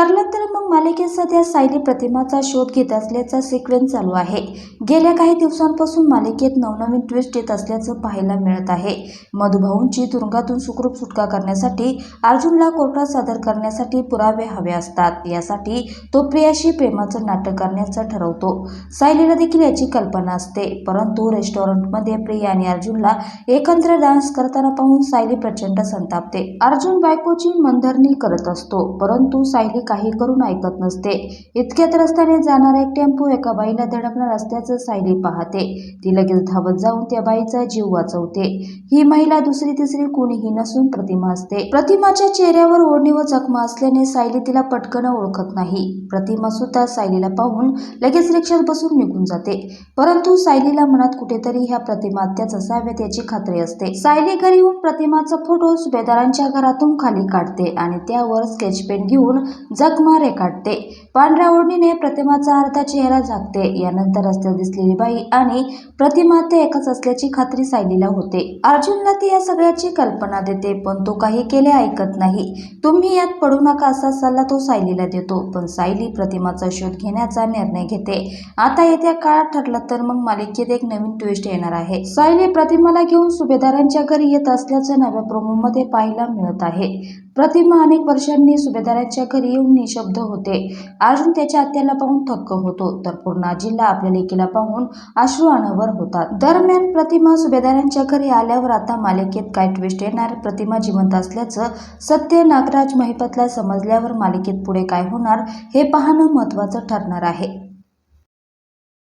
ठरलं तर मग मालिकेत सध्या सायली प्रतिमाचा शोध घेत असल्याचा सिक्वेन्स चालू आहे. गेल्या काही दिवसांपासून मालिकेत नवनवीन ट्विस्ट येत असल्याचं पाहायला मिळत आहे. मधुभाऊंची तुरुंगातून सुखरूप सुटका करण्यासाठी अर्जुनला कोर्टात सादर करण्यासाठी पुरावे हवे असतात. यासाठी तो प्रियाशी प्रेमाचं नाटक करण्याचं ठरवतो. सायलीला देखील याची कल्पना असते. परंतु रेस्टॉरंटमध्ये प्रिया आणि अर्जुनला एकत्र डान्स करताना पाहून सायली प्रचंड संतापते. अर्जुन बायकोची मनधरणी करत असतो परंतु सायली काही करून ऐकत नसते. इतक्यात रस्त्याने जाणारा एक टेम्पो एका बाईला धडकणार असल्याचं सायली पाहते. ती लगेच धावत जाऊन त्या बाईचा जीव वाचवते. ही महिला दुसरी तिसरी कोणीही नसून प्रतिमा असते. प्रतिमाच्या चेहऱ्यावर ओढणी व जखमा असल्याने सायली तिला पटकन ओळखत नाही. प्रतिमा सुद्धा सायलीला पाहून लगेच रिक्षात बसून निघून जाते. परंतु सायलीला मनात कुठेतरी ह्या प्रतिमा त्याच असाव्यात याची खात्री असते. सायली घरी येऊन प्रतिमाचा फोटो सुभेदारांच्या घरातून खाली काढते आणि त्यावर स्केच पेन घेऊन जखमा रेखाटते. पांढऱ्या ओढणीने प्रतिमाचा अर्धा चेहरा झाकते. यानंतर रस्त्यात दिसलेली बाई आणि प्रतिमा ते एकच असल्याची खात्री सायलीला होते. अर्जुनला ती या सगळ्याची कल्पना देते पण तो काही केले ऐकत नाही. तुम्ही यात पडू नका असा सल्ला तो सायलीला देतो पण सायली प्रतिमाचा शोध घेण्याचा निर्णय घेते. आता येत्या काळात ठरलं तर मग मालिकेत एक नवीन ट्विस्ट येणार आहे. सायली प्रतिमाला घेऊन सुभेदारांच्या घरी येत असल्याचं नव्या प्रोमोमध्ये पाहायला मिळत आहे. प्रतिमा अनेक वर्षांनी सुभेदारांच्या घरी येऊन निशब्द होते. अर्जुन त्याच्या आत्याला पाहून थक्क होतो. तर पूर्णाजीला आपल्या लेकीला पाहून अश्रू अनावर होतात. दरम्यान प्रतिमा सुभेदारांच्या घरी आल्यावर आता मालिकेत काय ट्विस्ट येणार? प्रतिमा जिवंत असल्याचं सत्य नागराज महिपतला समजल्यावर मालिकेत पुढे काय होणार? हे पाहणं महत्त्वाचं ठरणार आहे.